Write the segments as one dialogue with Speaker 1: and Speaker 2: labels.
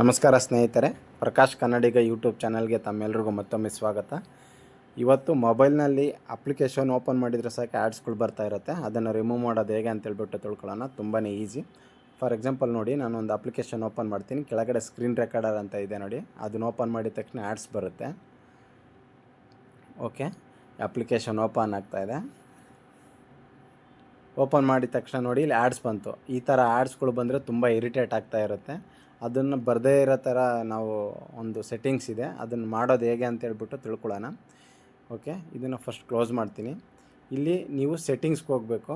Speaker 1: ನಮಸ್ಕಾರ ಸ್ನೇಹಿತರೆ, ಪ್ರಕಾಶ್ ಕನ್ನಡಿಗ ಯೂಟ್ಯೂಬ್ ಚಾನಲ್ಗೆ ತಮ್ಮೆಲ್ಲರಿಗೂ ಮತ್ತೊಮ್ಮೆ ಸ್ವಾಗತ. ಇವತ್ತು ಮೊಬೈಲ್ನಲ್ಲಿ ಅಪ್ಲಿಕೇಶನ್ ಓಪನ್ ಮಾಡಿದರೆ ಸಾಕು ಆ್ಯಡ್ಸ್ಗಳು ಬರ್ತಾ ಇರುತ್ತೆ. ಅದನ್ನು ರಿಮೂವ್ ಮಾಡೋದು ಹೇಗೆ ಅಂತ ಹೇಳ್ಬಿಟ್ಟು ತಿಳ್ಕೊಳ್ಳೋಣ. ತುಂಬಾ ಈಸಿ. ಫಾರ್ ಎಕ್ಸಾಂಪಲ್ ನೋಡಿ ನಾನು ಒಂದು ಅಪ್ಲಿಕೇಶನ್ ಓಪನ್ ಮಾಡ್ತೀನಿ. ಕೆಳಗಡೆ ಸ್ಕ್ರೀನ್ ರೆಕಾರ್ಡರ್ ಅಂತ ಇದೆ ನೋಡಿ. ಅದನ್ನು ಓಪನ್ ಮಾಡಿದ ತಕ್ಷಣ ಆ್ಯಡ್ಸ್ ಬರುತ್ತೆ. ಓಕೆ, ಅಪ್ಲಿಕೇಶನ್ ಓಪನ್ ಆಗ್ತಾ ಇದೆ. ಓಪನ್ ಮಾಡಿದ ತಕ್ಷಣ ನೋಡಿ, ಇಲ್ಲಿ ಆ್ಯಡ್ಸ್ ಬಂತು. ಈ ಥರ ಆ್ಯಡ್ಸ್ಗಳು ಬಂದರೆ ತುಂಬ ಇರಿಟೇಟ್ ಆಗ್ತಾ ಇರುತ್ತೆ. ಅದನ್ನು ಬರದೇ ಇರೋ ಥರ ನಾವು ಒಂದು ಸೆಟ್ಟಿಂಗ್ಸ್ ಇದೆ. ಅದನ್ನು ಮಾಡೋದು ಹೇಗೆ ಅಂತ ಹೇಳ್ಬಿಟ್ಟು ತಿಳ್ಕೊಳ್ಳೋಣ. ಓಕೆ, ಇದನ್ನು ಫಸ್ಟ್ ಕ್ಲೋಸ್ ಮಾಡ್ತೀನಿ. ಇಲ್ಲಿ ನೀವು ಸೆಟ್ಟಿಂಗ್ಸ್ಗೆ ಹೋಗಬೇಕು.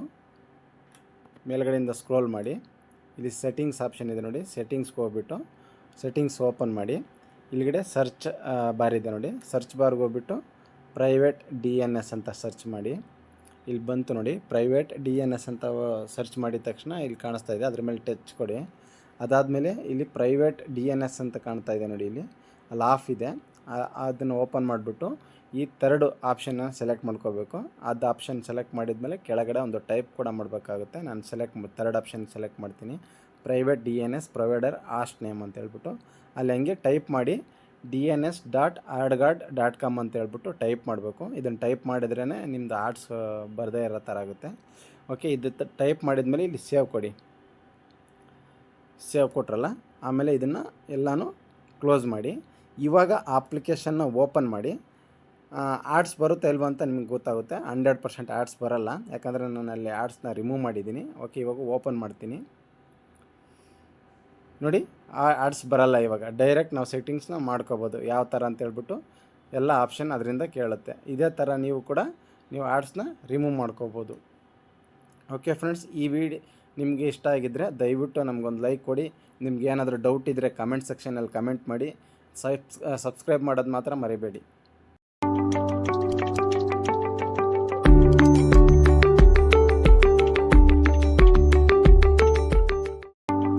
Speaker 1: ಮೇಲ್ಗಡೆಯಿಂದ ಸ್ಕ್ರೋಲ್ ಮಾಡಿ. ಇಲ್ಲಿ ಸೆಟ್ಟಿಂಗ್ಸ್ ಆಪ್ಷನ್ ಇದೆ ನೋಡಿ. ಸೆಟ್ಟಿಂಗ್ಸ್ಗೆ ಹೋಗ್ಬಿಟ್ಟು ಸೆಟ್ಟಿಂಗ್ಸ್ ಓಪನ್ ಮಾಡಿ. ಇಲ್ಲಿಗಡೆ ಸರ್ಚ್ ಬಾರ್ ಇದೆ ನೋಡಿ. ಸರ್ಚ್ ಬಾರ್ಗೆ ಹೋಗ್ಬಿಟ್ಟು ಪ್ರೈವೇಟ್ ಡಿ ಎನ್ ಎಸ್ ಅಂತ ಸರ್ಚ್ ಮಾಡಿ. ಇಲ್ಲಿ ಬಂತು ನೋಡಿ. ಪ್ರೈವೇಟ್ ಡಿ ಎನ್ ಎಸ್ ಅಂತ ಸರ್ಚ್ ಮಾಡಿದ ತಕ್ಷಣ ಇಲ್ಲಿ ಕಾಣಿಸ್ತಾ ಇದೆ. ಅದ್ರ ಮೇಲೆ ಟಚ್ ಕೊಡಿ. ಅದಾದಮೇಲೆ ಇಲ್ಲಿ ಪ್ರೈವೇಟ್ ಡಿ ಎನ್ ಎಸ್ ಅಂತ ಕಾಣ್ತಾ ಇದೆ ನೋಡಿ ಇಲ್ಲಿ. ಅಲ್ಲಿ ಆಫ್ ಇದೆ. ಅದನ್ನು ಓಪನ್ ಮಾಡಿಬಿಟ್ಟು ಈ ಥರ್ಡ್ ಆಪ್ಷನ್ನ ಸೆಲೆಕ್ಟ್ ಮಾಡ್ಕೋಬೇಕು. ಅದು ಆಪ್ಷನ್ ಸೆಲೆಕ್ಟ್ ಮಾಡಿದ್ಮೇಲೆ ಕೆಳಗಡೆ ಒಂದು ಟೈಪ್ ಕೂಡ ಮಾಡಬೇಕಾಗುತ್ತೆ. ನಾನು ಸೆಲೆಕ್ಟ್ ಥರ್ಡ್ ಆಪ್ಷನ್ ಸೆಲೆಕ್ಟ್ ಮಾಡ್ತೀನಿ. Private D N S provider host name ಅಂತ ಹೇಳ್ಬಿಟ್ಟು. ಅಲ್ಲಿ ಹಂಗೆ ಟೈಪ್ ಮಾಡಿ D N S dot AdGuard dot com ಅಂತ ಹೇಳ್ಬಿಟ್ಟು ಟೈಪ್ ಮಾಡಬೇಕು. ಇದನ್ನು ಟೈಪ್ ಮಾಡಿದ್ರೇ ನಿಮ್ಮದು ಆರ್ಟ್ಸ್ ಬರದೇ ಇರೋ ಥರ ಆಗುತ್ತೆ. ಓಕೆ ಇದು ಟೈಪ್ ಮಾಡಿದ್ಮೇಲೆ ಇಲ್ಲಿ ಸೇವ್ ಕೊಡಿ. ಸೇವ್ ಕೊಟ್ರಲ್ಲ, ಆಮೇಲೆ ಇದನ್ನು ಎಲ್ಲನೂ ಕ್ಲೋಸ್ ಮಾಡಿ. ಇವಾಗ ಅಪ್ಲಿಕೇಶನ್ನ ಓಪನ್ ಮಾಡಿ. ಆಡ್ಸ್ ಬರುತ್ತೆ ಇಲ್ವ ಅಂತ ನಿಮ್ಗೆ ಗೊತ್ತಾಗುತ್ತೆ. ಹಂಡ್ರೆಡ್ ಪರ್ಸೆಂಟ್ ಆಡ್ಸ್ ಬರಲ್ಲ. ಯಾಕಂದರೆ ನಾನು ಅಲ್ಲಿ ಆಡ್ಸ್ನ ರಿಮೂವ್ ಮಾಡಿದ್ದೀನಿ. ಓಕೆ, ಇವಾಗ ಓಪನ್ ಮಾಡ್ತೀನಿ. ನೋಡಿ, ಆ ಆಡ್ಸ್ ಬರಲ್ಲ ಇವಾಗ. ಡೈರೆಕ್ಟ್ ನಾವು ಸೆಟ್ಟಿಂಗ್ಸ್ನ ಮಾಡ್ಕೋಬೋದು. ಯಾವ ಥರ ಅಂತ ಹೇಳ್ಬಿಟ್ಟು ಎಲ್ಲ ಆಪ್ಷನ್ ಅದರಿಂದ ಕೇಳುತ್ತೆ. ಇದೇ ಥರ ನೀವು ಕೂಡ ನೀವು ಆಡ್ಸ್ನ ರಿಮೂವ್ ಮಾಡ್ಕೋಬೋದು. ಓಕೆ, ಫ್ರೆಂಡ್ಸ್, ಈ ವಿಡಿ ನಿಮಗೆ ಇಷ್ಟ ಆಗಿದ್ದರೆ ದಯವಿಟ್ಟು ನಮಗೊಂದು ಲೈಕ್ ಕೊಡಿ. ನಿಮ್ಗೆ ಏನಾದರೂ ಡೌಟ್ ಇದ್ದರೆ ಕಮೆಂಟ್ ಸೆಕ್ಷನಲ್ಲಿ ಕಮೆಂಟ್ ಮಾಡಿ. ಸಬ್ಸ್ ಸಬ್ಸ್ಕ್ರೈಬ್ ಮಾಡೋದು ಮಾತ್ರ ಮರಿಬೇಡಿ.